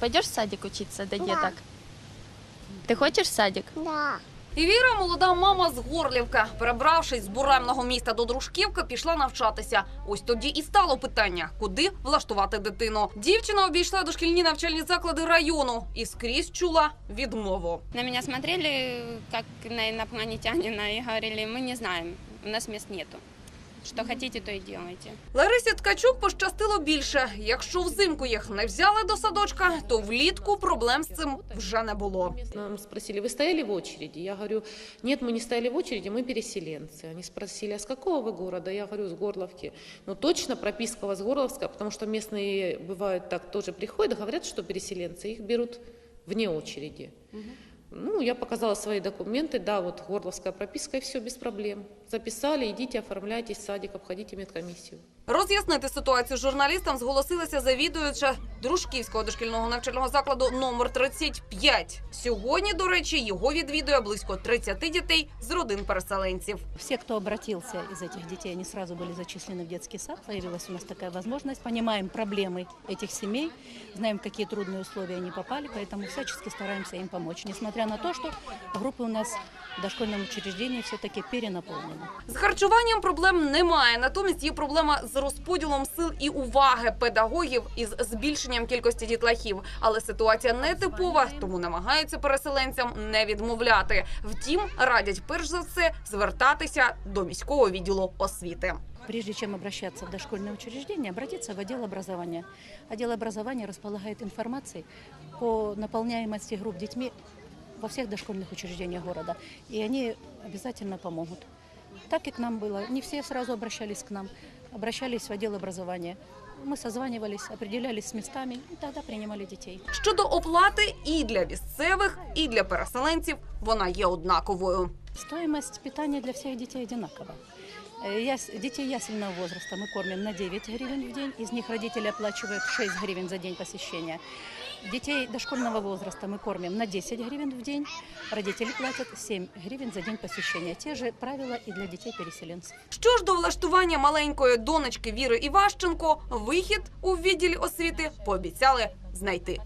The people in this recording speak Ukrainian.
Пойдешь в садик учиться до Да. деток? Ты хочешь в садик? Да. І Віра, молода мама з Горлівка, перебравшись з буремного міста до Дружківки, пішла навчатися. Ось тоді і стало питання, куди влаштувати дитину. Дівчина обійшла дошкільні навчальні заклади району і скрізь чула відмову. На меня смотрели как на инопланетянина и говорили, мы не знаем, у нас мест нету. Что хотите, то и делайте. Ларисі Ткачук пощастило більше. Якщо взимку їх не взяли до садочка, то влітку проблем з цим вже не було. Нам спросили, вы стояли в очереди? Я говорю, нет, мы не стояли в очереди, мы переселенцы. Они спросили, а с какого вы города? Я говорю, с Горловки. Ну точно, прописка у вас Горловская, потому что местные бывают так, тоже приходят, говорят, что переселенцы, их берут вне очереди. Ну, я показала свои документы, да, вот Горловская прописка, и все, без проблем. Записали, идите, оформляйтесь в садик, обходите медкомиссию. Роз'яснити ситуацію журналістам зголосилася завідуюча Дружківського дошкільного навчального закладу номер 35. Сьогодні, до речі, його відвідує близько 30 дітей з родин переселенців. Все, кто обратился из этих детей, они сразу были зачислены в детский сад. Появилась у нас такая возможность. Понимаем проблемы этих семей, знаем, в какие трудные условия они попали, поэтому всячески стараемся им помочь. Несмотря на то, что группы у нас в дошкольном учреждении все-таки перенаполнены. З харчуванням проблем немає. Натомість є проблема з розподілом сил і уваги педагогів із збільшенням кількості дітлахів. Але ситуація не типова, тому намагаються переселенцям не відмовляти. Втім, радять перш за все звертатися до міського відділу освіти. Прежде чем обращаться в дошкольное учреждение, обратиться в отдел образования. Отдел образования располагает информацией по наполняемости групп детьми во всех дошкольных учреждениях города, и они обязательно помогут. Так и к нам было. Не все сразу обращались к нам, обращались в отдел образования. Ми созванювалися, определялись з містами і тоді приймали дітей. Щодо оплати і для місцевих, і для переселенців вона є однаковою. Стоимость питания для всех детей одинакова. Э, яс- Детей ясельного возраста мы кормим на 9 гривен в день, из них родители оплачивают 6 гривен за день посещения. Детей дошкольного возраста мы кормим на 10 гривен в день, родители платят 7 гривен за день посещения. Те же правила и для детей-переселенцев. Що ж до влаштування маленької донечки Віри Іващенко, вихід у відділі освіти пообіцяли знайти.